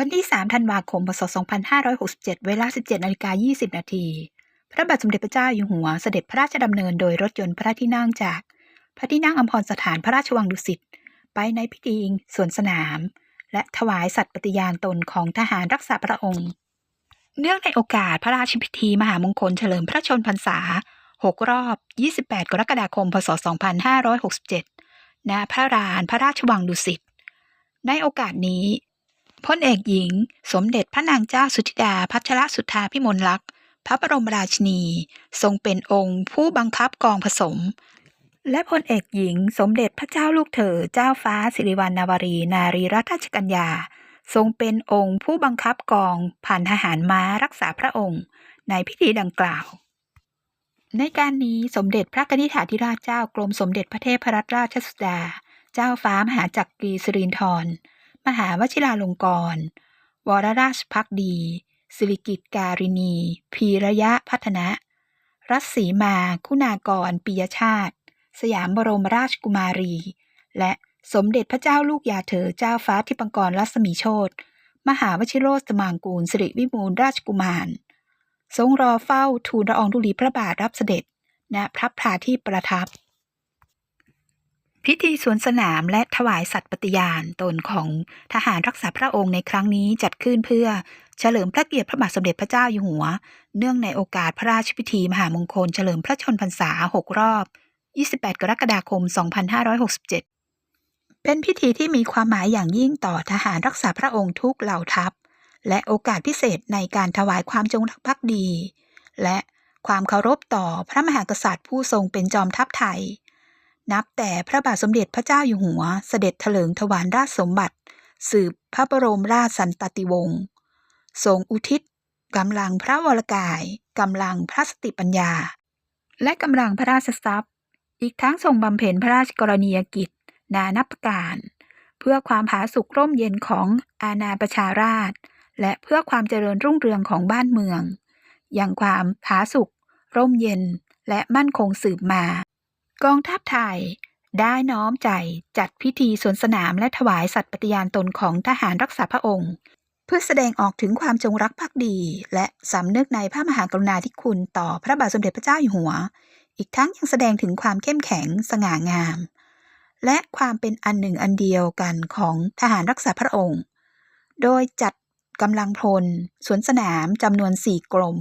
วันที่ 3 ธันวาคม พศ 2567 เวลา 17นาฬิกา20 นาที พระบาทสมเด็จพระเจ้าอยู่หัวเสด็จพระราชดำเนินโดยรถยนต์พระที่นั่งจาก พระที่นั่งอัมพรสถานพระราชวังดุสิต ไปในพิธีสวนสนาม และถวายสัตย์ปฏิญาณตนของทหารรักษาพระองค์ เนื่องในโอกาสพระราชพิธีมหามงคลเฉลิมพระชนมพรรษา 6 รอบ 28 กรกฎาคม พศ 2567 ณ พระลานพระราชวังดุสิต ในโอกาสนี้ พลเอกหญิง สมเด็จพระนางเจ้าสุธิดาพัชรสุธาพิมลลักษณ์พระบรมราชินี ทรงเป็นองค์ผู้บังคับกองผสม และพลเอกหญิง สมเด็จพระเจ้าลูกเธอเจ้าฟ้าสิริวัณณวรี นารีรัตนราชกัญญา ทรงเป็นองค์ผู้บังคับกองพันทหารม้ารักษาพระองค์ ในพิธีดังกล่าว ในการนี้สมเด็จพระกนิษฐาธิราชเจ้ากรมสมเด็จพระเทพรัตนราชสุดา เจ้าฟ้ามหาจักรีสิรินธร มหาวชิราลงกรณ์วรราชพักดี สิริกิตการินีพีระยะพัฒนะ รัศสีมา คุณากรปิยชาติ สยามบรมราชกุมารี และสมเด็จพระเจ้าลูกยาเธอเจ้าฟ้าทิปังกรรัศมีโชตมหาวชิโรสมางกูลสิริวิมูลราชกุมาร ทรงรอเฝ้าทูลละอองธุลีพระบาทรับเสด็จณพระพลาที่ประทับ พิธีสวนสนามและถวายสัตย์ปฏิญาณตนของทหารรักษาพระองค์ในครั้งนี้จัดขึ้นเพื่อเฉลิมพระเกียรติพระบาทสมเด็จพระเจ้าอยู่หัว เนื่องในโอกาสพระราชพิธีมหามงคลเฉลิมพระชนพรรษา 6 รอบ 28 กรกฎาคม 2567 เป็นพิธีที่มีความหมายอย่างยิ่งต่อทหารรักษาพระองค์ทุกเหล่าทัพ และโอกาสพิเศษในการถวายความจงรักภักดี และความเคารพต่อพระมหากษัตริย์ผู้ทรงเป็นจอมทัพไทย นับแต่พระบาทสมเด็จพระเจ้าอยู่หัว เสด็จถลิงถวายราชสมบัติ สืบพระบรมราชสันตติวงศ์ทรงอุทิศกำลังพระวรกายกำลังพระสติปัญญา และกำลังพระราชทรัพย์ อีกทั้งทรงบำเพ็ญพระราชกรณียกิจ นานับการ เพื่อความผาสุกร่มเย็นของอาณาประชาราษฎร์และเพื่อความเจริญรุ่งเรืองของบ้านเมือง อย่างความผาสุกร่มเย็นและมั่นคงสืบมา กองทัพไทยได้น้อมใจจัดพิธีสวนสนามและถวายสัตย์ปฏิญาณตนของทหารรักษาพระองค์ เพื่อแสดงออกถึงความจงรักภักดี และสำนึกในพระมหากรุณาธิคุณต่อพระบาทสมเด็จพระเจ้าอยู่หัว อีกทั้งยังแสดงถึงความเข้มแข็งสง่างาม และความเป็นอันหนึ่งอันเดียวกันของทหารรักษาพระองค์ โดยจัดกำลังพลสวนสนามจำนวนสี่กรม